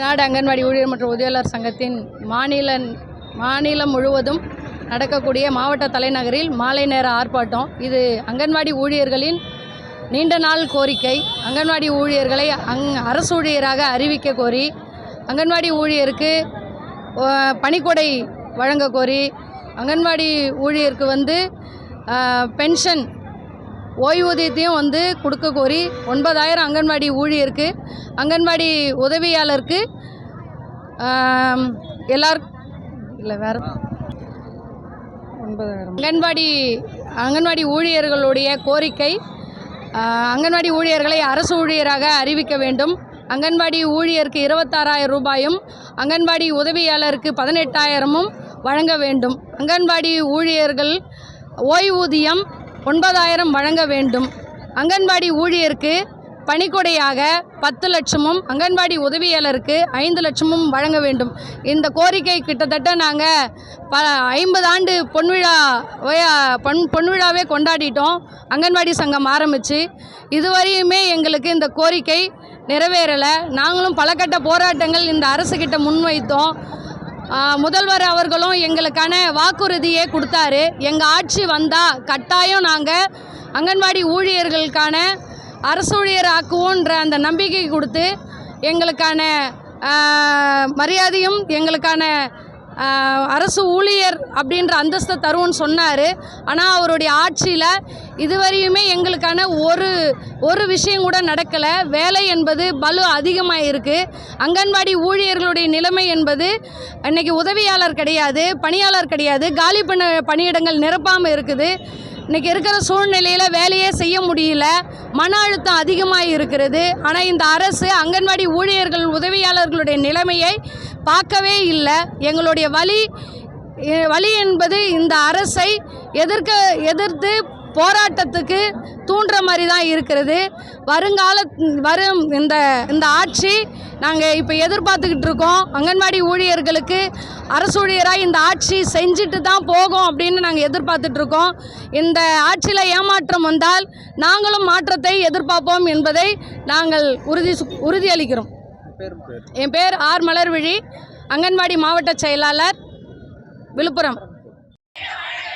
நாடு அங்கன்வாடி ஊழியர் மற்றும் உதவியாளர் சங்கத்தின் மாநில மாநிலம் முழுவதும் நடக்கக்கூடிய மாவட்ட தலைநகரில் மாலை நேர ஆர்ப்பாட்டம். இது அங்கன்வாடி ஊழியர்களின் நீண்ட நாள் கோரிக்கை. அங்கன்வாடி ஊழியர்களை அங் அரசு ஊழியராக அறிவிக்க கோரி அங்கன்வாடி ஊழியருக்கு பணிக்கொடை வழங்க கோரி அங்கன்வாடி ஊழியருக்கு வந்து பென்ஷன் ஓய்வூதியத்தையும் வந்து கொடுக்க கோரி ஒன்பதாயிரம் அங்கன்வாடி ஊழியருக்கு அங்கன்வாடி உதவியாளருக்கு எல்லார் இல்லை வேற. ஒன்பதாயிரம். அங்கன்வாடி அங்கன்வாடி ஊழியர்களுடைய கோரிக்கை அங்கன்வாடி ஊழியர்களை அரசு ஊழியராக அறிவிக்க வேண்டும். அங்கன்வாடி ஊழியருக்கு இருபத்தாறாயிரம் ரூபாயும் அங்கன்வாடி உதவியாளருக்கு பதினெட்டாயிரமும் வழங்க வேண்டும். அங்கன்வாடி ஊழியர்கள் ஓய்வூதியம் ஒன்பதாயிரம் வழங்க வேண்டும். அங்கன்வாடி ஊழியருக்கு பணிக்கொடையாக பத்து லட்சமும் அங்கன்வாடி உதவியாளருக்கு ஐந்து லட்சமும் வழங்க வேண்டும். இந்த கோரிக்கை கிட்டத்தட்ட நாங்கள் ப ஐம்பது ஆண்டு பொன்விழா பொன் பொன்விழாவே கொண்டாடிட்டோம். அங்கன்வாடி சங்கம் ஆரம்பித்து இதுவரையுமே எங்களுக்கு இந்த கோரிக்கை நிறைவேறலை. நாங்களும் பல கட்ட போராட்டங்கள் இந்த அரசுக்கிட்ட முன்வைத்தோம். முதல்வர் அவர்களும் எங்களுக்கான வாக்குறுதியே கொடுத்தாரு. எங்கள் ஆட்சி வந்தால் கட்டாயம் நாங்கள் அங்கன்வாடி ஊழியர்களுக்கான அரசு ஊழியர் ஆக்குவோன்ற அந்த நம்பிக்கை கொடுத்து எங்களுக்கான மரியாதையும் எங்களுக்கான அரசு ஊழியர் அப்படின்ற அந்தஸ்தை தருவோன்னு சொன்னார். ஆனால் அவருடைய ஆட்சியில் இதுவரையுமே எங்களுக்கான ஒரு ஒரு விஷயம் கூட நடக்கலை. வேலை என்பது பலு அதிகமாக இருக்குது அங்கன்வாடி ஊழியர்களுடைய நிலைமை என்பது இன்றைக்கி உதவியாளர் கிடையாது பணியாளர் கிடையாது. காலி பண்ண பணியிடங்கள் நிரப்பாமல் இருக்குது. இன்னைக்கு இருக்கிற சூழ்நிலையில் வேலையே செய்ய முடியல மன அழுத்தம் அதிகமாக இருக்கிறது. ஆனால் இந்த அரசு அங்கன்வாடி ஊழியர்கள் உதவியாளர்களுடைய நிலைமையை பார்க்கவே இல்லை. எங்களுடைய வழி வழி என்பது இந்த அரசை எதிர்க்க எதிர்த்து போராட்டத்துக்கு தூண்டுற மாதிரி தான் இருக்கிறது. வருங்கால வரும் இந்த இந்த ஆட்சி நாங்கள் இப்போ எதிர்பார்த்துக்கிட்டு இருக்கோம். அங்கன்வாடி ஊழியர்களுக்கு அரசு ஊழியராக இந்த ஆட்சி செஞ்சுட்டு தான் போகும் அப்படின்னு நாங்கள் எதிர்பார்த்துட்டு இருக்கோம். இந்த ஆட்சியில் ஏமாற்றம் வந்தால் நாங்களும் மாற்றத்தை எதிர்பார்ப்போம் என்பதை நாங்கள் உறுதி உறுதியளிக்கிறோம். என் பேர் ஆர் மலர்விழி அங்கன்வாடி மாவட்ட செயலாளர் விழுப்புரம்.